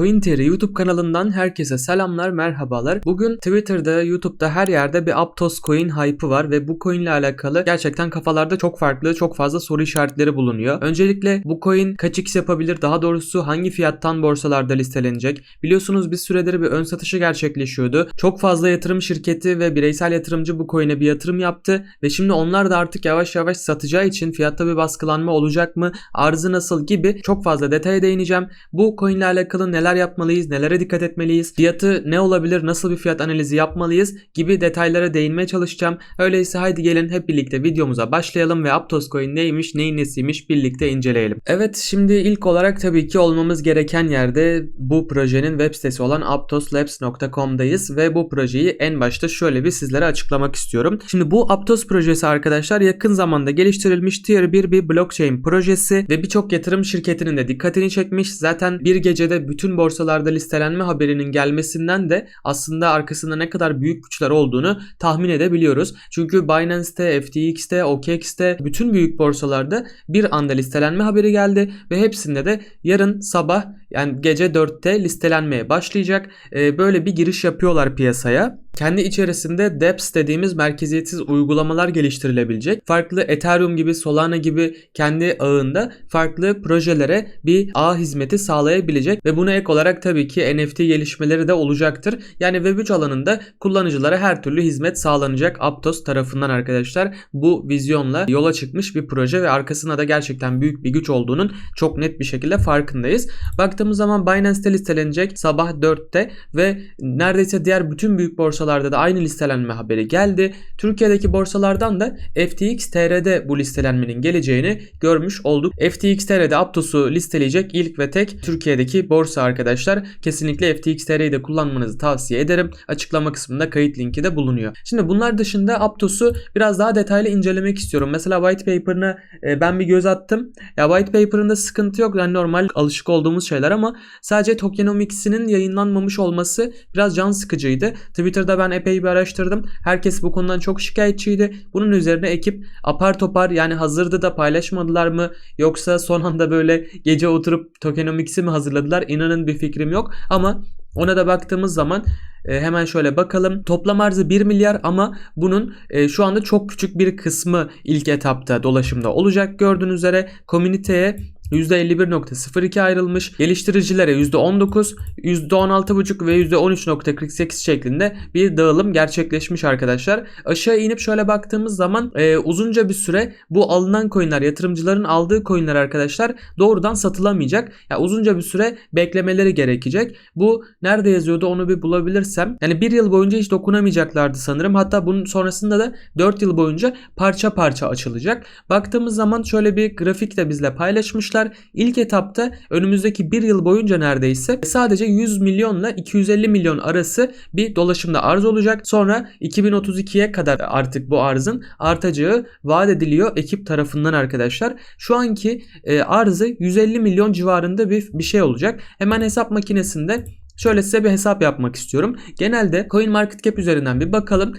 CoinTeary YouTube kanalından herkese selamlar, merhabalar. Bugün Twitter'da, YouTube'da her yerde bir Aptos coin hype'ı var ve bu coin alakalı gerçekten kafalarda çok farklı, çok fazla soru işaretleri bulunuyor. Öncelikle bu coin kaç x yapabilir? Daha doğrusu hangi fiyattan borsalarda listelenecek? Biliyorsunuz bir süredir bir ön satışı gerçekleşiyordu. Çok fazla yatırım şirketi ve bireysel yatırımcı bu coin'e bir yatırım yaptı ve şimdi onlar da artık yavaş yavaş satacağı için fiyatta bir baskılanma olacak mı? Arzı nasıl gibi çok fazla detaya değineceğim. Bu coin alakalı neler yapmalıyız, nelere dikkat etmeliyiz, fiyatı ne olabilir, nasıl bir fiyat analizi yapmalıyız gibi detaylara değinmeye çalışacağım. Öyleyse haydi gelin hep birlikte videomuza başlayalım ve Aptos Coin neymiş, neyin nesiymiş birlikte inceleyelim. Evet şimdi ilk olarak tabii ki olmamız gereken yerde bu projenin web sitesi olan aptoslabs.com'dayız ve bu projeyi en başta şöyle bir sizlere açıklamak istiyorum. Şimdi bu Aptos projesi arkadaşlar yakın zamanda geliştirilmiş Tier 1 bir blockchain projesi ve birçok yatırım şirketinin de dikkatini çekmiş. Zaten bir gecede bütün borsalarda listelenme haberinin gelmesinden de aslında arkasında ne kadar büyük güçler olduğunu tahmin edebiliyoruz. Çünkü Binance'te, FTX'te, OKEx'te bütün büyük borsalarda bir anda listelenme haberi geldi ve hepsinde de yarın sabah yani gece 4'te listelenmeye başlayacak. Ee, böyle bir giriş yapıyorlar piyasaya. Kendi içerisinde dApps dediğimiz merkeziyetsiz uygulamalar geliştirilebilecek. Farklı Ethereum gibi, Solana gibi kendi ağında farklı projelere bir ağ hizmeti sağlayabilecek ve buna ek olarak tabii ki NFT gelişmeleri de olacaktır. Yani Web3 alanında kullanıcılara her türlü hizmet sağlanacak Aptos tarafından arkadaşlar. Bu vizyonla yola çıkmış bir proje ve arkasında da gerçekten büyük bir güç olduğunun çok net bir şekilde farkındayız. Baktığımız zaman Binance'te listelenecek sabah 4'te ve neredeyse diğer bütün büyük borsalarda da aynı listelenme haberi geldi. Türkiye'deki borsalardan da FTX TR'de bu listelenmenin geleceğini görmüş olduk. FTX TR'de Aptos'u listeleyecek ilk ve tek Türkiye'deki borsa arkadaşlar. Kesinlikle FTX TR'yi de kullanmanızı tavsiye ederim. Açıklama kısmında kayıt linki de bulunuyor. Şimdi bunlar dışında Aptos'u biraz daha detaylı incelemek istiyorum. Mesela white paper'ına e, ben bir göz attım. Ya white paper'ında sıkıntı yok. Yani normal alışık olduğumuz şeyler ama sadece tokenomics'inin yayınlanmamış olması biraz can sıkıcıydı. Twitter'da ben epey bir araştırdım. Herkes bu konudan çok şikayetçiydi. Bunun üzerine ekip apar topar yani hazırdı da paylaşmadılar mı yoksa son anda böyle gece oturup tokenomics'i mi hazırladılar? İnanın bir fikrim yok ama ona da baktığımız zaman e, hemen şöyle bakalım. Toplam arzı 1 milyar ama bunun e, şu anda çok küçük bir kısmı ilk etapta dolaşımda olacak. Gördüğünüz üzere komüniteye %51.02 ayrılmış. Geliştiricilere %19, %16.5 ve %13.48 şeklinde bir dağılım gerçekleşmiş arkadaşlar. Aşağı inip şöyle baktığımız zaman e, uzunca bir süre bu alınan coinler yatırımcıların aldığı coinler arkadaşlar doğrudan satılamayacak. Ya yani uzunca bir süre beklemeleri gerekecek. Bu nerede yazıyordu onu bir bulabilirsem. Yani bir yıl boyunca hiç dokunamayacaklardı sanırım. Hatta bunun sonrasında da 4 yıl boyunca parça parça açılacak. Baktığımız zaman şöyle bir grafik de bizle paylaşmışlar arkadaşlar ilk etapta önümüzdeki bir yıl boyunca neredeyse sadece 100 milyonla 250 milyon arası bir dolaşımda arz olacak. Sonra 2032'ye kadar artık bu arzın artacağı vaat ediliyor ekip tarafından arkadaşlar. Şu anki e, arzı 150 milyon civarında bir, bir şey olacak. Hemen hesap makinesinde Şöyle size bir hesap yapmak istiyorum. Genelde CoinMarketCap üzerinden bir bakalım.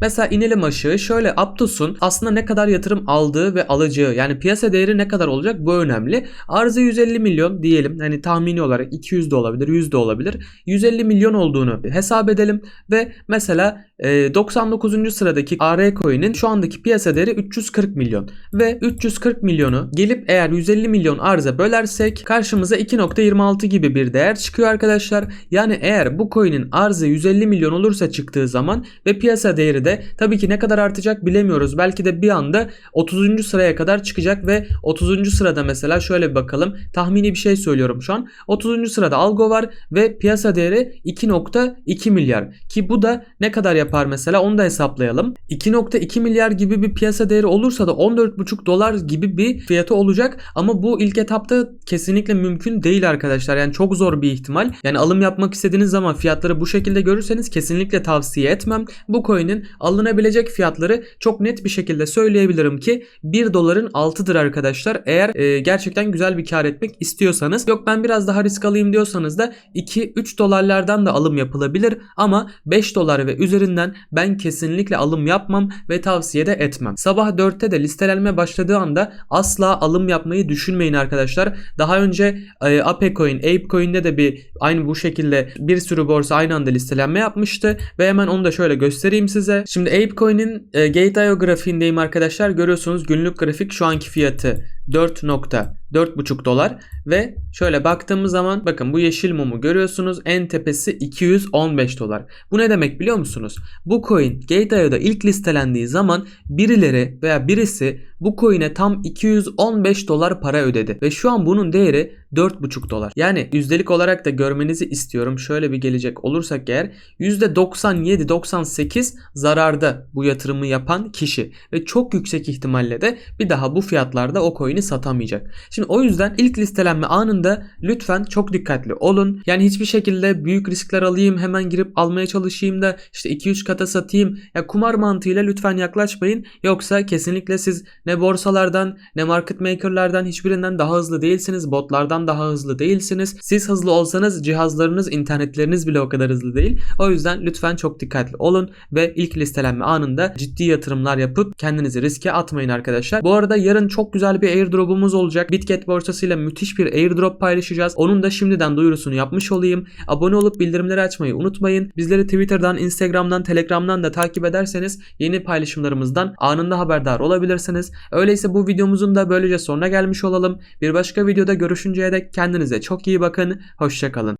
Mesela inelim aşağı şöyle Aptos'un aslında ne kadar yatırım aldığı ve alacağı yani piyasa değeri ne kadar olacak bu önemli. Arzı 150 milyon diyelim hani tahmini olarak 200 de olabilir 100 de olabilir. 150 milyon olduğunu hesap edelim ve mesela 99. Ee, sıradaki AR coin'in şu andaki piyasa değeri 340 milyon ve 340 milyonu gelip eğer 150 milyon arıza bölersek karşımıza 2.26 gibi bir değer çıkıyor arkadaşlar. Yani eğer bu coin'in arzı 150 milyon olursa çıktığı zaman ve piyasa değeri de tabii ki ne kadar artacak bilemiyoruz. Belki de bir anda 30. sıraya kadar çıkacak ve 30. sırada mesela şöyle bir bakalım. Tahmini bir şey söylüyorum şu an. 30. sırada Algo var ve piyasa değeri 2.2 milyar ki bu da ne kadar yapar mesela onu da hesaplayalım. 2.2 milyar gibi bir piyasa değeri olursa da 14.5 dolar gibi bir fiyatı olacak ama bu ilk etapta kesinlikle mümkün değil arkadaşlar. Yani çok zor bir ihtimal. Yani alım yapmak istediğiniz zaman fiyatları bu şekilde görürseniz kesinlikle tavsiye etmem. Bu coin'in alınabilecek fiyatları çok net bir şekilde söyleyebilirim ki 1 doların altıdır arkadaşlar. Eğer e, gerçekten güzel bir kar etmek istiyorsanız. Yok ben biraz daha risk alayım diyorsanız da 2-3 dolarlardan da alım yapılabilir ama 5 dolar ve üzerinden ben kesinlikle alım yapmam ve tavsiye de etmem. Sabah 4'te de listelenme başladığı anda asla alım yapmayı düşünmeyin arkadaşlar. Daha önce e, Apecoin, Apecoin'de de bir aynı bu şekilde bir sürü borsa aynı anda listelenme yapmıştı ve hemen onu da şöyle göstereyim size. Şimdi Apecoin'in e, Gate.io grafiğindeyim arkadaşlar. Görüyorsunuz günlük grafik şu anki fiyatı 4.4,5 dolar ve şöyle baktığımız zaman bakın bu yeşil mumu görüyorsunuz en tepesi 215 dolar. Bu ne demek biliyor musunuz? Bu coin Gate.io'da ilk listelendiği zaman birileri veya birisi bu coin'e tam 215 dolar para ödedi ve şu an bunun değeri 4,5 dolar. Yani yüzdelik olarak da görmenizi istiyorum. Şöyle bir gelecek olursak eğer %97-98 zararda bu yatırımı yapan kişi ve çok yüksek ihtimalle de bir daha bu fiyatlarda o coin'i satamayacak. Şimdi o yüzden ilk listelenme anında lütfen çok dikkatli olun. Yani hiçbir şekilde büyük riskler alayım hemen girip almaya çalışayım da işte 2-3 kata satayım. Ya kumar mantığıyla lütfen yaklaşmayın. Yoksa kesinlikle siz ne borsalardan ne market makerlardan hiçbirinden daha hızlı değilsiniz. Botlardan daha hızlı değilsiniz. Siz hızlı olsanız cihazlarınız, internetleriniz bile o kadar hızlı değil. O yüzden lütfen çok dikkatli olun ve ilk listelenme anında ciddi yatırımlar yapıp kendinizi riske atmayın arkadaşlar. Bu arada yarın çok güzel bir airdrop'umuz olacak. Bitget borsasıyla müthiş bir airdrop paylaşacağız. Onun da şimdiden duyurusunu yapmış olayım. Abone olup bildirimleri açmayı unutmayın. Bizleri Twitter'dan, Instagram'dan, Telegram'dan da takip ederseniz yeni paylaşımlarımızdan anında haberdar olabilirsiniz. Öyleyse bu videomuzun da böylece sonuna gelmiş olalım. Bir başka videoda görüşünceye dek kendinize çok iyi bakın. Hoşçakalın.